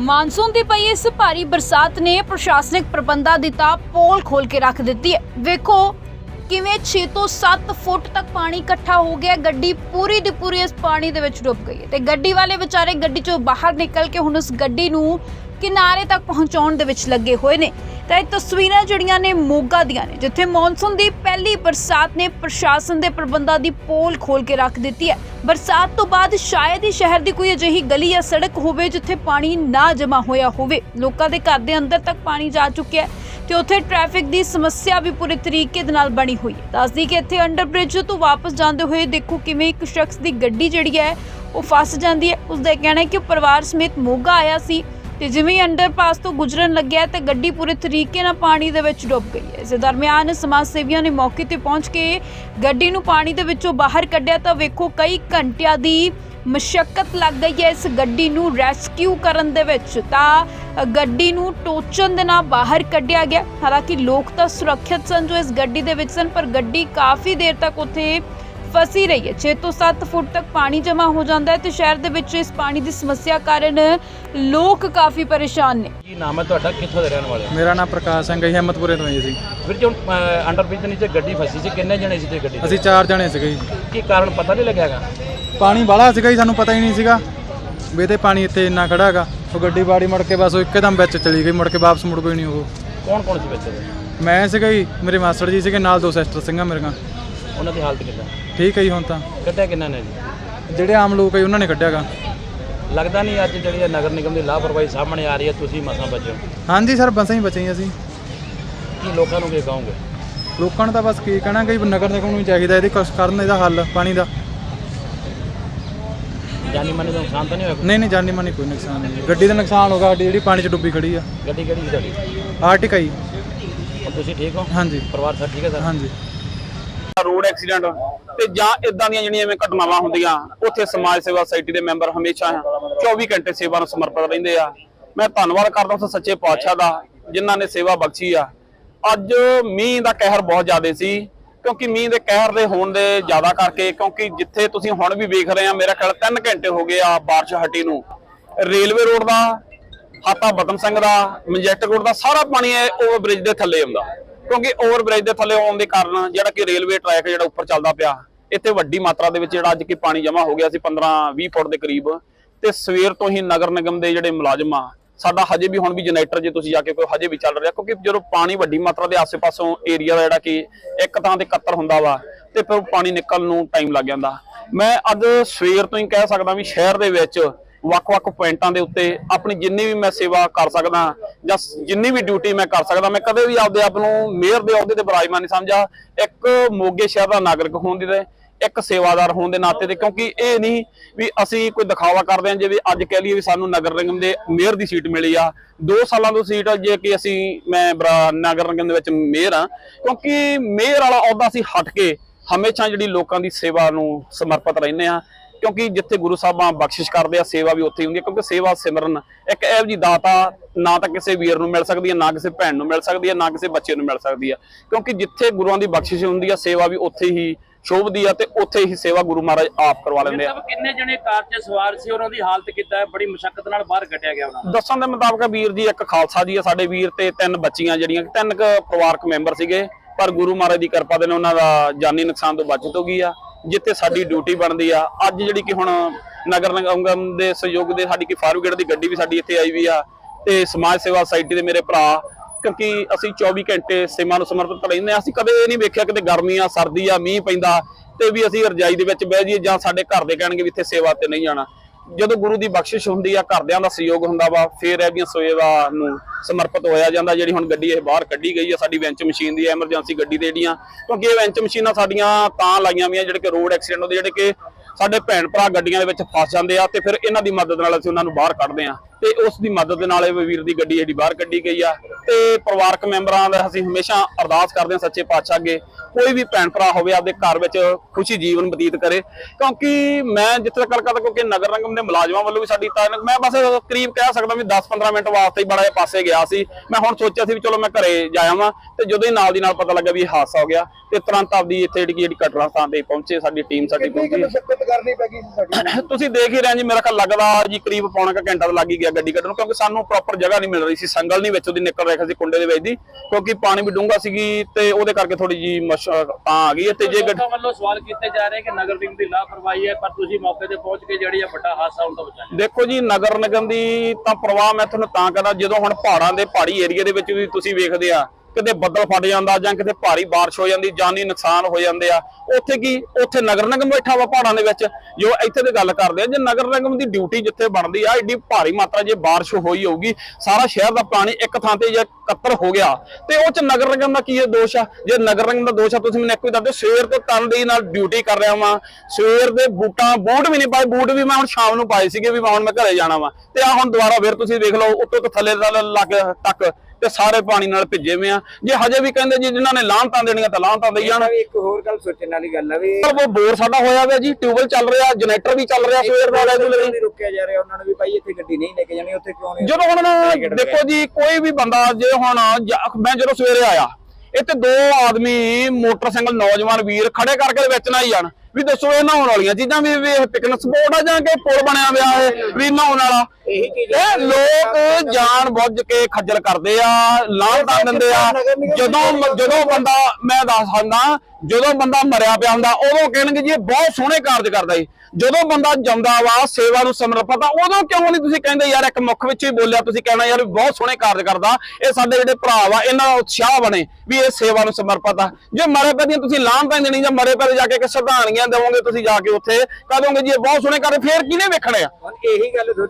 Monsoon ਦੀ ਪਈ ਇਸ ਭਾਰੀ ਬਰਸਾਤ ਨੇ ਪ੍ਰਸ਼ਾਸਨਿਕ ਪ੍ਰਬੰਧਾਂ ਦੀ ਤਾਂ ਪੋਲ ਖੋਲ ਕੇ ਰੱਖ ਦਿੱਤੀ ਹੈ। ਵੇਖੋ ਕਿਵੇਂ 6 ਤੋਂ 7 ਫੁੱਟ ਤੱਕ ਪਾਣੀ ਇਕੱਠਾ ਹੋ ਗਿਆ, ਗੱਡੀ ਪੂਰੀ ਦੀ ਪੂਰੀ ਇਸ ਪਾਣੀ ਦੇ ਵਿੱਚ ਡੁੱਬ ਗਈ ਹੈ। ਤੇ ਗੱਡੀ ਵਾਲੇ ਵਿਚਾਰੇ ਗੱਡੀ ਚੋਂ ਬਾਹਰ ਨਿਕਲ ਕੇ ਹੁਣ ਉਸ ਗੱਡੀ ਨੂੰ ਕਿਨਾਰੇ ਤੱਕ ਪਹੁੰਚਾਉਣ ਦੇ ਵਿੱਚ ਲੱਗੇ ਹੋਏ ਨੇ। ਤਾਂ ਇਹ ਤਸਵੀਰਾਂ ਜਿਹੜੀਆਂ ਨੇ ਮੋਗਾ ਦੀਆਂ ਨੇ, ਜਿੱਥੇ ਮੌਨਸੂਨ ਦੀ ਪਹਿਲੀ ਬਰਸਾਤ ਨੇ ਪ੍ਰਸ਼ਾਸਨ ਦੇ ਪ੍ਰਬੰਧਾਂ ਦੀ ਪੋਲ ਖੋਲ ਕੇ ਰੱਖ ਦਿੱਤੀ ਹੈ। ਬਰਸਾਤ ਤੋਂ ਬਾਅਦ ਸ਼ਾਇਦ ਹੀ ਸ਼ਹਿਰ ਦੀ ਕੋਈ ਅਜਿਹੀ ਗਲੀ ਜਾਂ ਸੜਕ ਹੋਵੇ ਜਿੱਥੇ ਪਾਣੀ ਨਾ ਜਮ੍ਹਾਂ ਹੋਇਆ ਹੋਵੇ। ਲੋਕਾਂ ਦੇ ਘਰ ਦੇ ਅੰਦਰ ਤੱਕ ਪਾਣੀ ਜਾ ਚੁੱਕਿਆ ਹੈ ਤੇ ਉੱਥੇ ਟ੍ਰੈਫਿਕ ਦੀ ਸਮੱਸਿਆ ਵੀ ਪੂਰੇ ਤਰੀਕੇ ਦੇ ਨਾਲ ਬਣੀ ਹੋਈ ਹੈ। ਦੱਸਦੀ ਕਿ ਇੱਥੇ ਅੰਡਰਬ੍ਰਿਜ ਤੋਂ ਵਾਪਸ ਜਾਂਦੇ ਹੋਏ ਦੇਖੋ ਕਿਵੇਂ ਇੱਕ ਸ਼ਖਸ ਦੀ ਗੱਡੀ ਜਿਹੜੀ ਹੈ, ਉਹ ਫਸ ਜਾਂਦੀ ਹੈ। ਉਸ ਦਾ ਕਹਿਣਾ ਹੈ ਕਿ ਉਹ ਪਰਿਵਾਰ ਸਮੇਤ ਮੋਗਾ ਆਇਆ ਸੀ। ਤੇ ਜਿਵੇਂ ਹੀ ਅੰਡਰਪਾਸ ਤੋਂ ਗੁਜ਼ਰਨ ਲੱਗਿਆ ਤੇ ਗੱਡੀ ਪੂਰੇ ਤਰੀਕੇ ਨਾਲ ਪਾਣੀ ਦੇ ਵਿੱਚ ਡੁੱਬ ਗਈ ਹੈ। ਇਸ ਦਰਮਿਆਨ ਸਮਾਜ ਸੇਵੀਆਂ ਨੇ ਮੌਕੇ ਤੇ ਪਹੁੰਚ ਕੇ ਗੱਡੀ ਨੂੰ ਪਾਣੀ ਦੇ ਵਿੱਚੋਂ ਬਾਹਰ ਕੱਢਿਆ ਤਾਂ ਵੇਖੋ ਕਈ ਘੰਟਿਆਂ ਦੀ ਮਸ਼ੱਕਤ ਲੱਗ ਗਈ ਹੈ ਇਸ ਗੱਡੀ ਨੂੰ ਰੈਸਕਿਊ ਕਰਨ ਦੇ ਵਿੱਚ। ਤਾਂ ਗੱਡੀ ਨੂੰ ਟੋਚਨ ਦੇ ਨਾਲ ਬਾਹਰ ਕੱਢਿਆ ਗਿਆ। ਹਾਲਾਂਕਿ ਲੋਕ ਤਾਂ ਸੁਰੱਖਿਅਤ ਸਨ ਜੋ ਇਸ ਗੱਡੀ ਦੇ ਵਿੱਚ ਸਨ, ਪਰ ਗੱਡੀ ਕਾਫੀ ਦੇਰ ਤੱਕ ਉੱਥੇ ਫਸੀ ਰਹੀ ਹੈ। 6 ਤੋਂ 7 ਫੁੱਟ ਤੱਕ ਪਾਣੀ ਜਮ੍ਹਾਂ ਹੋ ਜਾਂਦਾ ਹੈ ਤੇ ਸ਼ਹਿਰ ਦੇ ਵਿੱਚ ਇਸ ਪਾਣੀ ਦੀ ਸਮੱਸਿਆ ਕਾਰਨ ਲੋਕ ਕਾਫੀ ਪਰੇਸ਼ਾਨ ਨੇ। ਕੀ ਨਾਮ ਹੈ ਤੁਹਾਡਾ? ਕਿੱਥੋਂ ਦੇ ਰਹਿਣ ਵਾਲੇ ਹੋ? ਮੇਰਾ ਨਾਮ ਪ੍ਰਕਾਸ਼ ਸਿੰਘ ਹੈ ਜੀ, ਹਿੰਮਤਪੁਰੇ ਤੋਂ ਹਾਂ ਜੀ ਅਸੀਂ। ਵੀਰ ਜੀ ਅੰਡਰ ਬ੍ਰਿਜ ਦੇ ਨੀਚੇ ਗੱਡੀ ਫਸੀ ਸੀ ਕਿੰਨੇ ਜਣੇ ਸੀ ਤੇ ਗੱਡੀ 'ਚ? ਅਸੀਂ ਚਾਰ ਜਣੇ ਸੀਗੇ ਜੀ। ਕੀ ਕਾਰਨ ਪਤਾ ਨਹੀਂ ਲੱਗਿਆਗਾ ਪਾਣੀ ਬਾਹਲਾ ਸੀਗਾ ਜੀ ਸਾਨੂੰ ਪਤਾ ਹੀ ਨਹੀਂ ਸੀਗਾ ਵੀ ਤੇ ਪਾਣੀ ਇੱਥੇ ਇੰਨਾ ਖੜਾ ਹੈਗਾ। ਉਹ ਗੱਡੀ ਬਾੜੀ ਮੁੜ ਕੇ ਬਸ ਉਹ ਇੱਕਦਮ ਵਿੱਚ ਚਲੀ ਗਈ ਮੁੜ ਕੇ ਵਾਪਸ ਮੁੜ ਕੋਈ ਨਹੀਂ ਉਹ। ਕੌਣ ਕੌਣ ਸੀ ਬੱਚੇ ਮੈਂ ਸੀਗਾ ਜੀ ਮੇਰੇ ਮਾਸਟਰ ਜੀ ਸੀਗੇ ਨਾਲ ਦੋ ਸਿਸਟਰ ਸਿੰਘਾਂ ਮੇਰੀਆਂ ਉਹਨਾਂ ਦੀ ਹਾਲਤ ਕਿੱਦਾਂ? ਠੀਕ ਹੈ ਜੀ ਹੁਣ ਤਾਂ। ਕੱਢਿਆ ਕਿੰਨਾ ਨੇ ਜੀ? ਜਿਹੜੇ ਆਮ ਲੋਕ ਹੈ ਉਹਨਾਂ ਨੇ ਕੱਢਿਆਗਾ। ਲੱਗਦਾ ਨਹੀਂ ਅੱਜ ਜਿਹੜੀ ਇਹ ਨਗਰ ਨਿਗਮ ਦੀ ਲਾਪਰਵਾਹੀ ਸਾਹਮਣੇ ਆ ਰਹੀ ਹੈ ਤੁਸੀਂ ਮਸਾਂ ਬਚੋ ਹਾਂਜੀ ਸਰ ਬਸਾਂ ਹੀ ਬਚੇ ਅਸੀਂ। ਕੀ ਲੋਕਾਂ ਨੂੰ ਕੀ ਕਹੋਗੇ? ਲੋਕਾਂ ਨੂੰ ਤਾਂ ਬਸ ਕੀ ਕਹਿਣਾ ਕਿ ਨਗਰ ਨਿਗਮ ਨੂੰ ਵੀ ਚਾਹੀਦਾ ਇਹਦੇ ਕੁਛ ਕਰਨ ਇਹਦਾ ਹੱਲ ਪਾਣੀ ਦਾ। ਜਾਨੀ ਮਾਨੀ ਦਾ ਨੁਕਸਾਨ ਤਾਂ ਨਹੀਂ ਹੋਇਆ ਨਹੀਂ ਨਹੀਂ ਜਾਨੀ ਮਾਨੀ ਕੋਈ ਨੁਕਸਾਨ ਨਹੀਂ। ਗੱਡੀ ਦਾ ਨੁਕਸਾਨ ਹੋਗਾ ਗੱਡੀ ਜਿਹੜੀ ਪਾਣੀ 'ਚ ਡੁੱਬੀ ਖੜੀ ਆ। ਗੱਡੀ ਕਿਹੜੀ ਸੀ ਤੁਹਾਡੀ? ਆਰਟਿਕਾ ਜੀ। ਹੁਣ ਤੁਸੀਂ ਠੀਕ ਹੋ? ਹਾਂਜੀ। ਪਰਿਵਾਰ ਸਭ ਠੀਕ ਹੈ ਸਰ? ਹਾਂਜੀ। ਰੋਡ ਐਕਸੀਡੈਂਟ ਤੇ ਜਾਂ ਇਦਾਂ ਦੀਆਂ ਜਿਹੜੀਆਂ ਐਵੇਂ ਘਟਨਾਵਾਂ ਹੁੰਦੀਆਂ, ਉੱਥੇ ਸਮਾਜ ਸੇਵਾ ਸੁਸਾਇਟੀ ਦੇ ਮੈਂਬਰ ਹਮੇਸ਼ਾ 24 ਘੰਟੇ ਸੇਵਾ ਨੂੰ ਸਮਰਪਿਤ ਰਹਿੰਦੇ ਆ। ਮੈਂ ਧੰਨਵਾਦ ਕਰਦਾ ਉਸ ਸੱਚੇ ਪਾਤਸ਼ਾਹ ਦਾ, ਜਿਨ੍ਹਾਂ ਨੇ ਸੇਵਾ ਬਖਸ਼ੀ ਆ। ਅੱਜ ਮੀਂਹ ਦਾ ਕਹਿਰ ਬਹੁਤ ਜ਼ਿਆਦਾ ਸੀ, ਕਿਉਂਕਿ ਮੀਂਹ ਦੇ ਕਹਿਰ ਦੇ ਹੋਣ ਦੇ ਜ਼ਿਆਦਾ ਕਰਕੇ, ਕਿਉਂਕਿ ਜਿੱਥੇ ਤੁਸੀਂ ਹੁਣ ਵੀ ਵੇਖ ਰਹੇ ਆ, ਮੇਰਾ ਖਿਆਲ 3 ਘੰਟੇ ਹੋ ਗਏ ਆ ਬਾਰਿਸ਼ ਹਟੀ ਨੂੰ। ਰੇਲਵੇ ਰੋਡ ਦਾ, ਹਾਤਾ ਬਤਨ ਸਿੰਘ ਦਾ ਮਜੈਕਟ ਰੋਡ ਦਾ ਸਾਰਾ ਪਾਣੀ ਓਵਰ ਬ੍ਰਿਜ ਦੇ ਥੱਲੇ ਆਉਂਦਾ। ਕਿਉਂਕਿ ਓਵਰਬ੍ਰਿਜ ਦੇ ਥੱਲੇ ਆਉਣ ਦੇ ਕਾਰਨ ਜਿਹੜਾ ਕਿ ਰੇਲਵੇ ਟਰੈਕ ਜਿਹੜਾ ਉੱਪਰ ਚੱਲਦਾ ਪਿਆ, ਇੱਥੇ ਵੱਡੀ ਮਾਤਰਾ ਦੇ ਵਿੱਚ ਜਿਹੜਾ ਅੱਜ ਕੀ ਪਾਣੀ ਜਮ੍ਹਾਂ ਹੋ ਗਿਆ ਸੀ 15-20 ਫੁੱਟ ਦੇ ਕਰੀਬ। ਤੇ ਸਵੇਰ ਤੋਂ ਹੀ ਨਗਰ ਨਿਗਮ ਦੇ ਜਿਹੜੇ ਮੁਲਾਜ਼ਮ ਆ, ਸਾਡਾ ਹਜੇ ਵੀ ਹੁਣ ਵੀ ਜਨਰੇਟਰ ਜੇ ਤੁਸੀਂ ਜਾ ਕੇ ਕੋਈ ਹਜੇ ਵੀ ਚੱਲ ਰਿਹਾ, ਕਿਉਂਕਿ ਜਦੋਂ ਪਾਣੀ ਵੱਡੀ ਮਾਤਰਾ ਦੇ ਆਸੇ-ਪਾਸੋਂ ਏਰੀਆ ਦਾ ਜਿਹੜਾ ਕਿ ਇੱਕ ਥਾਂ ਤੇ ਇਕੱਤਰ ਹੁੰਦਾ ਵਾ, ਤੇ ਫਿਰ ਉਹ ਪਾਣੀ ਨਿਕਲਣ ਨੂੰ ਟਾਈਮ ਲੱਗ ਜਾਂਦਾ। ਮੈਂ ਅੱਜ ਸਵੇਰ ਤੋਂ ਹੀ ਕਹਿ ਸਕਦਾ ਵੀ ਸ਼ਹਿਰ ਦੇ ਵਿੱਚ ਵੱਖ-ਵੱਖ ਪੁਆਇੰਟਾਂ ਦੇ ਉੱਤੇ ਆਪਣੀ ਜਿੰਨੀ ਵੀ ਮੈਂ ਸੇਵਾ ਕਰ ਸਕਦਾ ਜਾਂ ਜਿੰਨੀ ਵੀ ਡਿਊਟੀ ਮੈਂ ਕਰ ਸਕਦਾ, ਮੈਂ ਕਦੇ ਵੀ ਆਪਦੇ ਆਪ ਨੂੰ ਮੇਅਰ ਦੇ ਅਹੁਦੇ ਤੇ ਬਰਾਜਮਾਨ ਨਹੀਂ ਸਮਝਿਆ ਇੱਕ ਮੋਗੇ ਸ਼ਹਿਰ ਦਾ ਨਾਗਰਿਕ ਹੋਣ ਦੀ ਤੇ ਇੱਕ ਸੇਵਾਦਾਰ ਹੋਣ ਦੇ ਨਾਤੇ ਤੇ, ਕਿਉਂਕਿ ਇਹ ਨਹੀਂ ਵੀ ਅਸੀਂ ਕੋਈ ਦਿਖਾਵਾ ਕਰਦੇ ਹਾਂ, ਜਿਵੇਂ ਅੱਜ ਕਹਿ ਲਈਏ ਵੀ ਸਾਨੂੰ ਨਗਰ ਨਿਗਮ ਦੇ ਮੇਅਰ ਦੀ ਸੀਟ ਮਿਲੀ ਆ। 2 ਸਾਲਾਂ ਤੋਂ ਸੀਟ ਆ, ਜੇ ਕਿ ਅਸੀਂ, ਮੈਂ ਬਰਾ- ਨਗਰ ਨਿਗਮ ਦੇ ਵਿੱਚ ਮੇਅਰ ਆ ਕਿਉਂਕਿ ਮੇਅਰ ਵਾਲਾ ਅਹੁਦਾ ਅਸੀਂ ਹਟ ਕੇ ਹਮੇਸ਼ਾ ਜਿਹੜੀ ਲੋਕਾਂ ਦੀ ਸੇਵਾ ਨੂੰ ਸਮਰਪਿਤ ਰਹਿੰਦੇ ਆ ਕਿਉਂਕਿ ਜਿੱਥੇ ਗੁਰੂ ਸਾਹਿਬਾਂ ਬਖਸ਼ਿਸ਼ ਕਰਦੇ ਆ ਸੇਵਾ ਵੀ ਉੱਥੇ ਹੀ ਹੁੰਦੀ ਹੈ ਕਿਉਂਕਿ ਸੇਵਾ ਸਿਮਰਨ ਇੱਕ ਇਹੋ ਜੀ ਦਾਤਾ ਨਾ ਤਾਂ ਕਿਸੇ ਵੀਰ ਨੂੰ ਮਿਲ ਸਕਦੀ ਹੈ ਨਾ ਕਿਸੇ ਭੈਣ ਨੂੰ ਮਿਲ ਸਕਦੀ ਹੈ ਨਾ ਕਿਸੇ ਬੱਚੇ ਨੂੰ ਮਿਲ ਸਕਦੀ ਹੈ। ਕਿਉਂਕਿ ਜਿੱਥੇ ਗੁਰੂਆਂ ਦੀ ਬਖਸ਼ਿਸ਼ ਹੁੰਦੀ ਹੈ ਸੇਵਾ ਵੀ ਉੱਥੇ ਹੀ ਸ਼ੋਭਦੀ ਆ ਤੇ ਉੱਥੇ ਹੀ ਸੇਵਾ ਗੁਰੂ ਮਹਾਰਾਜ ਆਪ ਕਰਵਾ ਲੈਂਦੇ ਆ। ਕਿੰਨੇ ਜਣੇ ਕਾਰ 'ਚ ਸਵਾਰ ਸੀ ਉਹਨਾਂ ਦੀ ਹਾਲਤ ਕਿੱਦਾਂ ਹੈ? ਬੜੀ ਮੁਸ਼ਕਲ ਨਾਲ ਬਾਹਰ ਕੱਢਿਆ ਗਿਆ ਉਹਨਾਂ ਨੂੰ। ਦੱਸਣ ਦੇ ਮੁਤਾਬਕ ਵੀਰ ਜੀ ਇੱਕ ਖਾਲਸਾ ਜੀ ਆ ਸਾਡੇ ਵੀਰ ਤੇ ਤਿੰਨ ਬੱਚੀਆਂ ਜਿਹੜੀਆਂ ਤਿੰਨ ਕੁ ਪਰਿਵਾਰਕ ਮੈਂਬਰ ਸੀਗੇ ਪਰ ਗੁਰੂ ਮਹਾਰਾਜ ਦੀ ਕਿਰਪਾ ਦੇ ਨਾਲ ਉਹਨਾਂ ਦਾ ਜਾਨੀ ਨੁਕਸਾਨ ਤੋਂ ਬਚਤ ਹੋ ਗਈ ਆ। ਜਿੱਥੇ ਸਾਡੀ ਡਿਊਟੀ ਬਣਦੀ ਆ। ਅੱਜ ਜਿਹੜੀ ਕਿ ਹੁਣ ਨਗਰ ਨਿਗਮ ਦੇ ਸਹਿਯੋਗ ਦੇ ਸਾਡੀ ਕਿ ਫਾਰੂਗੇਟ ਦੀ ਗੱਡੀ ਵੀ ਸਾਡੀ ਇੱਥੇ ਆਈ ਵੀ ਆ ਤੇ ਸਮਾਜ ਸੇਵਾ ਸੁਸਾਇਟੀ ਦੇ ਮੇਰੇ ਭਰਾ, ਕਿਉਂਕਿ ਅਸੀਂ 24 ਘੰਟੇ ਸੇਵਾ ਨੂੰ ਸਮਰਪਿਤ ਰਹਿੰਦੇ ਹਾਂ। ਅਸੀਂ ਕਦੇ ਇਹ ਨਹੀਂ ਵੇਖਿਆ ਕਿਤੇ ਗਰਮੀ ਆ, ਸਰਦੀ ਆ, ਮੀਂਹ ਪੈਂਦਾ ਤੇ ਵੀ ਅਸੀਂ ਰਜਾਈ ਦੇ ਵਿੱਚ ਬਹਿ ਜਾਈਏ ਜਾਂ ਸਾਡੇ ਘਰ ਦੇ ਕਹਿਣਗੇ ਵੀ ਇੱਥੇ ਸੇਵਾ ਤੇ ਨਹੀਂ ਜਾਣਾ। ਜਦੋਂ ਗੁਰੂ ਦੀ ਬਖਸ਼ਿਸ਼ ਹੁੰਦੀ ਆ, ਘਰਦਿਆਂ ਦਾ ਸਹਿਯੋਗ ਹੁੰਦਾ ਵਾ, ਫੇਰ ਇਹਦੀਆਂ ਸੇਵਾ ਨੂੰ ਸਮਰਪਿਤ ਹੋਇਆ ਜਾਂਦਾ, ਜਿਹੜੀ ਹੁਣ ਗੱਡੀ ਇਹ ਬਾਹਰ ਕੱਢੀ ਗਈ ਆ, ਸਾਡੀ ਵੈਂਚ ਮਸ਼ੀਨ ਦੀ ਐਮਰਜੈਂਸੀ ਗੱਡੀ ਦੇ ਜਿਹੜੀਆਂ ਕਿਉਂਕਿ ਇਹ ਵੈਂਚ ਮਸ਼ੀਨਾਂ ਸਾਡੀਆਂ ਤਾਂ ਲਾਈਆਂ ਵੀਆਂ, ਜਿਹੜੇ ਕਿ ਰੋਡ ਐਕਸੀਡੈਂਟ ਹੁੰਦੇ, ਜਿਹੜੇ ਕਿ ਸਾਡੇ ਭੈਣ ਭਰਾ ਗੱਡੀਆਂ ਦੇ ਵਿੱਚ ਫਸ ਜਾਂਦੇ ਆ, ਤੇ ਫਿਰ ਇਹਨਾਂ ਦੀ ਮਦਦ ਨਾਲ ਅਸੀਂ ਉਹਨਾਂ ਨੂੰ ਬਾਹਰ ਕੱਢਦੇ ਆ। ਤੇ ਉਸ ਦੀ ਮਦਦ ਦੇ ਨਾਲ ਇਹ ਵੀਰ ਦੀ ਗੱਡੀ ਜਿਹੜੀ ਬਾਹਰ ਕੱਢੀ ਗਈ ਆ। ਤੇ ਪਰਿਵਾਰਕ ਮੈਂਬਰਾਂ ਦਾ ਅਸੀਂ ਹਮੇਸ਼ਾ ਅਰਦਾਸ ਕਰਦੇ ਆ ਸੱਚੇ ਪਾਤਸ਼ਾਹ ਅੱਗੇ ਕੋਈ ਵੀ ਭੈਣ ਭਰਾ ਹੋਵੇ ਆਪਦੇ ਘਰ ਵਿੱਚ ਖੁਸ਼ੀ ਜੀਵਨ ਬਤੀਤ ਕਰੇ। ਕਿਉਂਕਿ ਮੈਂ ਜਿੱਥੇ ਤੱਕ ਕਰਦਾ ਕਿਉਂਕਿ ਨਗਰ ਨਿਗਮ ਦੇ ਮੁਲਾਜ਼ਮਾਂ ਵੱਲੋਂ ਵੀ ਸਾਡੀ ਤਾਂ ਮੈਂ ਬਸ ਕਰੀਬ ਕਹਿ ਸਕਦਾ ਵੀ 10-15 ਮਿੰਟ ਵਾਸਤੇ ਹੀ ਬੜਾ ਜਿਹਾ ਪਾਸੇ ਗਿਆ ਸੀ। ਮੈਂ ਹੁਣ ਸੋਚਿਆ ਸੀ ਵੀ ਚਲੋ ਮੈਂ ਘਰੇ ਜਾਇਆ ਵਾਂ ਤੇ ਜਦੋਂ ਹੀ ਨਾਲ ਦੀ ਨਾਲ ਪਤਾ ਲੱਗਾ ਵੀ ਹਾਦਸਾ ਹੋ ਗਿਆ ਤੇ ਤੁਰੰਤ ਆਪਦੀ ਇੱਥੇ ਜਿਹੜੀ ਜਿਹੜੀ ਘਟਨਾ ਥਾਂ ਤੇ ਪਹੁੰਚੇ ਸਾਡੀ ਟੀਮ ਸਾਡੀ ਪਹੁੰਚੀ ਤੁਸੀਂ ਦੇਖ ਹੀ ਰਹੇ ਜੀ ਮੇਰਾ ਖਿਆਲ ਲੱਗਦਾ ਜੀ ਕਰੀਬ ਪੌਣਾ ਕੁ ਘੰਟਾ ਤਾਂ ਲੱਗ ਹੀ ਗਿਆ ਗੱਡੀ ਕੱਢਣ ਨੂੰ ਕਿਉਂਕਿ ਸਾਨੂੰ ਪ੍ਰੋਪਰ ਜਗ੍ਹਾ ਨਹੀਂ ਮਿਲ ਰਹੀ ਸੀ। ਸੰਗਲ ਨਹੀਂ ਵਿੱਚ ਉਹਦੀ ਨਿਕਲ ਰਿਹਾ ਸੀ ਕੁੰਡੇ ਦੇ ਵਿੱਚ ਦੀ ਕਿਉਂਕਿ ਪਾਣੀ ਵੀ ਡੂੰਘਾ ਸੀਗੀ ਤੇ ਉਹਦੇ ਕਰਕੇ ਥੋੜੀ ਜੀ ਤਾਂ ਆ ਗਈ ਤੇ ਜੇ ਗੱਡੀ ਵੱਲੋਂ ਸਵਾਲ ਕੀਤੇ ਜਾ ਰਹੇ ਕਿ ਨਗਰ ਨਿਗਮ ਦੀ ਲਾਪਰਵਾਹੀ ਹੈ ਪਰ ਤੁਸੀਂ ਮੌਕੇ ਤੇ ਪਹੁੰਚ ਕੇ ਜਿਹੜੀ ਇਹ ਵੱਡਾ ਹਾਦਸਾ ਹੁੰਦਾ ਬਚਾਇਆ। ਦੇਖੋ ਜੀ ਨਗਰ ਨਿਗਮ ਦੀ ਤਾਂ ਪ੍ਰਵਾਹ ਮੈਂ ਤੁਹਾਨੂੰ ਤਾਂ ਕਹਿੰਦਾ ਜਦੋਂ ਹੁਣ ਪਹਾੜਾਂ ਦੇ ਪਹਾੜੀ ਏਰੀਆ ਦੇ ਵਿੱਚ ਵੀ ਤੁਸੀਂ ਵੇਖਦੇ ਆ ਕਿਤੇ ਬੱਦਲ ਫਟ ਜਾਂਦਾ ਜਾਂ ਕਿਤੇ ਭਾਰੀ ਬਾਰਿਸ਼ ਹੋ ਜਾਂਦੀ, ਜਾਨੀ ਨੁਕਸਾਨ ਹੋ ਜਾਂਦੇ ਆ। ਉੱਥੇ ਕੀ? ਉੱਥੇ ਨਗਰ ਨਿਗਮ ਬੈਠਾ ਵਾ ਪਹਾੜਾਂ ਦੇ ਵਿੱਚ। ਜੋ ਇੱਥੇ ਦੀ ਗੱਲ ਕਰਦੇ ਆ, ਜੇ ਨਗਰ ਨਿਗਮ ਦੀ ਡਿਊਟੀ ਜਿੱਥੇ ਬਣਦੀ ਆ ਏਡੀ ਭਾਰੀ ਮਾਤਰਾ ਜੇ ਬਾਰਿਸ਼ ਹੋਈ ਹੋਊਗੀ, ਸਾਰਾ ਸ਼ਹਿਰ ਦਾ ਪਾਣੀ ਇੱਕ ਥਾਂ ਤੇ ਜੇ ਇਕੱਤਰ ਹੋ ਗਿਆ, ਤੇ ਉਹ ਚ ਨਗਰ ਨਿਗਮ ਦਾ ਕੀ ਇਹ ਦੋਸ਼ ਆ? ਜੇ ਨਗਰ ਨਿਗਮ ਦਾ ਦੋਸ਼ ਆ, ਤੁਸੀਂ ਮੈਨੂੰ ਇੱਕੋ ਹੀ ਦੱਸ ਦਿਓ, ਸਵੇਰ ਤੋਂ ਤਨਦੇਹੀ ਨਾਲ ਡਿਊਟੀ ਕਰ ਰਿਹਾ ਵਾਂ। ਸਵੇਰ ਦੇ ਬੂਟਾਂ ਬੂਟ ਵੀ ਨਹੀਂ ਪਾਏ, ਬੂਟ ਵੀ ਮੈਂ ਹੁਣ ਸ਼ਾਮ ਨੂੰ ਪਾਏ ਸੀਗੇ, ਵੀ ਮੈਂ ਹੁਣ ਮੈਂ ਘਰੇ ਜਾਣਾ ਵਾਂ। ਤੇ ਆ ਹੁਣ ਦੁਬਾਰਾ ਫਿਰ ਤੁਸੀਂ ਦੇਖ ਲਓ, ਉੱਤੋਂ ਤੋਂ ਥੱਲੇ ਦਾ ਤੱਕ ਤੇ ਸਾਰੇ ਪਾਣੀ ਨਾਲ ਭਿੱਜੇ ਹੋਏ ਆ। ਜੇ ਹਜੇ ਵੀ ਕਹਿੰਦੇ ਜੀ ਜਿਨ੍ਹਾਂ ਨੇ ਲਾਹਨਤਾਂ ਦੇਣੀਆਂ ਤਾਂ ਲਾਹਨਤਾਂ ਦੇਈ ਜਾਣ। ਵੀ ਇੱਕ ਹੋਰ ਗੱਲ ਸੋਚਣ ਵਾਲੀ ਗੱਲ ਆ ਵੀ ਉਹ ਬੋਰ ਸਾਡਾ ਹੋਇਆ ਹੋਇਆ ਜੀ ਟਿਊਬਲ ਚੱਲ ਰਿਹਾ ਜਨਰੇਟਰ ਵੀ ਚੱਲ ਰਿਹਾ ਸਵੇਰ ਦਾ ਰੈਗੂਲਰ ਨਹੀਂ ਰੁਕਿਆ ਜਾ ਰਿਹਾ ਉਹਨਾਂ ਨੂੰ ਵੀ ਭਾਈ ਇੱਥੇ ਗੱਡੀ ਨਹੀਂ ਲੈ ਕੇ ਜਾਣੀ ਉੱਥੇ ਕਿਉਂ ਨਹੀਂ ਜਦੋਂ ਹੁਣ ਦੇਖੋ ਜੀ ਕੋਈ ਵੀ ਬੰਦਾ ਜੇ ਹੁਣ ਮੈਂ ਜਦੋਂ ਸਵੇਰੇ ਆਇਆ ਇੱਥੇ ਦੋ ਆਦਮੀ ਮੋਟਰਸਾਈਕਲ ਨੌਜਵਾਨ ਵੀਰ ਖੜੇ ਕਰਕੇ ਵਿੱਚ ਨਾ ਹੀ ਜਾਣ। ਵੀ ਦੱਸੋ ਇਹ ਨਹਾਉਣ ਵਾਲੀਆਂ ਚੀਜ਼ਾਂ ਵੀ ਵੀ ਇਹ ਪਿਕਨਿਕ ਸਪੋਟ ਆ ਜਾਂ ਕਿ ਪੁਲ ਬਣਿਆ ਹੋਇਆ ਹੈ ਵੀ ਨਹਾਉਣ ਵਾਲਾ? ਇਹੀ ਲੋਕ ਜਾਣ ਬੁੱਝ ਕੇ ਖੱਜਲ ਕਰਦੇ ਆ ਲਾਂਘਤਾ ਦਿੰਦੇ ਆ। ਜਦੋਂ ਜਦੋਂ ਬੰਦਾ ਮੈਂ ਦੱਸਦਾ ਜਦੋਂ ਬੰਦਾ ਮਰਿਆ ਪਿਆ ਹੁੰਦਾ ਉਦੋਂ ਕਹਿਣਗੇ ਜੀ ਇਹ ਬਹੁਤ ਸੋਹਣੇ ਕਾਰਜ ਕਰਦਾ ਏ ਜਦੋਂ ਬੰਦਾ ਜਾਂਦਾ ਵਾ, ਸੇਵਾ ਨੂੰ ਸਮਰਪਿਤ ਆ ਉਦੋਂ ਕਿਉਂ ਨਹੀਂ ਤੁਸੀਂ ਕਹਿੰਦੇ, ਯਾਰ, ਇੱਕ ਮੁੱਖ ਵਿੱਚ ਹੀ ਬੋਲਿਆ, ਤੁਸੀਂ ਕਹਿਣਾ, ਯਾਰ, ਬਹੁਤ ਸੋਹਣੇ ਕਾਰਜ ਕਰਦਾ, ਇਹ ਸਾਡੇ ਜਿਹੜੇ ਭਰਾ ਵਾ, ਇਹਨਾਂ ਦਾ ਉਤਸ਼ਾਹ ਬਣੇ ਵੀ ਇਹ ਸੇਵਾ ਨੂੰ ਸਮਰਪਿਤ ਆ। ਜੇ ਮਰੇ ਪੈ ਦੀਆਂ ਤੁਸੀਂ ਲਾਂਭ ਤਾਂ ਦੇਣੀ ਜਾਂ ਮਰੇ ਪੈ ਜਾ ਕੇ ਕਿ ਸ਼ਰਧਾਂਜਲੀਆਂ ਦੇਵੋਗੇ ਤੁਸੀਂ ਜਾ ਕੇ ਉੱਥੇ ਕਹਦੋਗੇ ਜੀ, ਇਹ ਬਹੁਤ ਸੋਹਣੇ ਕਾਰਜ, ਫੇਰ ਕਿਹਨੇ ਵੇਖਣੇ ਆ? ਇਹੀ ਗੱਲ